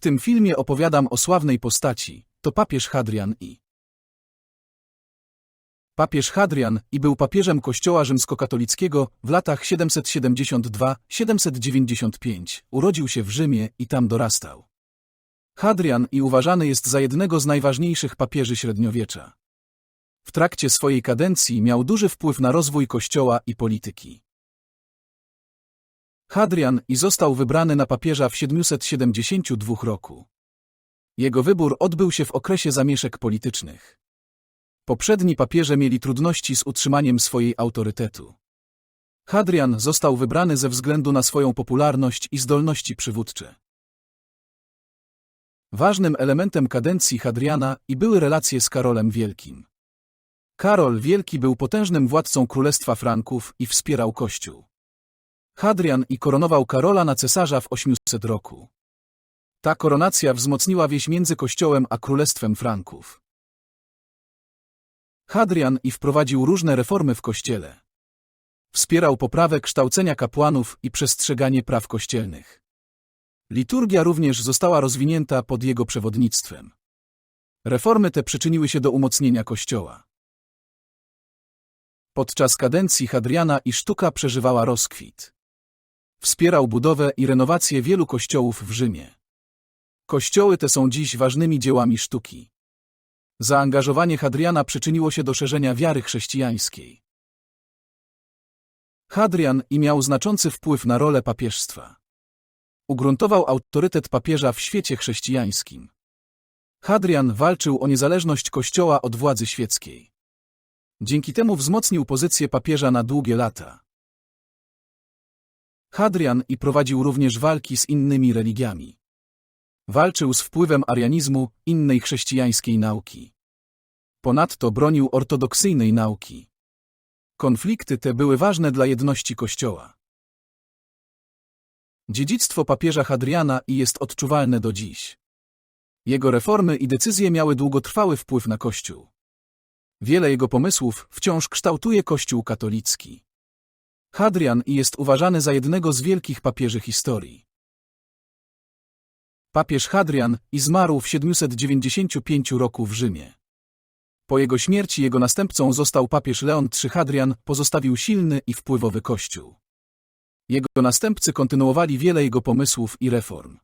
W tym filmie opowiadam o sławnej postaci, to papież Hadrian I. Papież Hadrian I był papieżem Kościoła rzymskokatolickiego w latach 772-795. Urodził się w Rzymie i tam dorastał. Hadrian I uważany jest za jednego z najważniejszych papieży średniowiecza. W trakcie swojej kadencji miał duży wpływ na rozwój Kościoła i polityki. Hadrian I został wybrany na papieża w 772 roku. Jego wybór odbył się w okresie zamieszek politycznych. Poprzedni papieże mieli trudności z utrzymaniem swojej autorytetu. Hadrian został wybrany ze względu na swoją popularność i zdolności przywódcze. Ważnym elementem kadencji Hadriana i były relacje z Karolem Wielkim. Karol Wielki był potężnym władcą Królestwa Franków i wspierał Kościół. Hadrian i koronował Karola na cesarza w 800 roku. Ta koronacja wzmocniła wieś między Kościołem a Królestwem Franków. Hadrian i wprowadził różne reformy w Kościele. Wspierał poprawę kształcenia kapłanów i przestrzeganie praw kościelnych. Liturgia również została rozwinięta pod jego przewodnictwem. Reformy te przyczyniły się do umocnienia Kościoła. Podczas kadencji Hadriana i sztuka przeżywała rozkwit. Wspierał budowę i renowację wielu kościołów w Rzymie. Kościoły te są dziś ważnymi dziełami sztuki. Zaangażowanie Hadriana przyczyniło się do szerzenia wiary chrześcijańskiej. Hadrian i miał znaczący wpływ na rolę papieżstwa. Ugruntował autorytet papieża w świecie chrześcijańskim. Hadrian walczył o niezależność Kościoła od władzy świeckiej. Dzięki temu wzmocnił pozycję papieża na długie lata. Hadrian i prowadził również walki z innymi religiami. Walczył z wpływem arianizmu, innej chrześcijańskiej nauki. Ponadto bronił ortodoksyjnej nauki. Konflikty te były ważne dla jedności Kościoła. Dziedzictwo papieża Hadriana i jest odczuwalne do dziś. Jego reformy i decyzje miały długotrwały wpływ na Kościół. Wiele jego pomysłów wciąż kształtuje Kościół katolicki. Hadrian jest uważany za jednego z wielkich papieży historii. Papież Hadrian i zmarł w 795 roku w Rzymie. Po jego śmierci jego następcą został papież Leon III Hadrian, pozostawił silny i wpływowy kościół. Jego następcy kontynuowali wiele jego pomysłów i reform.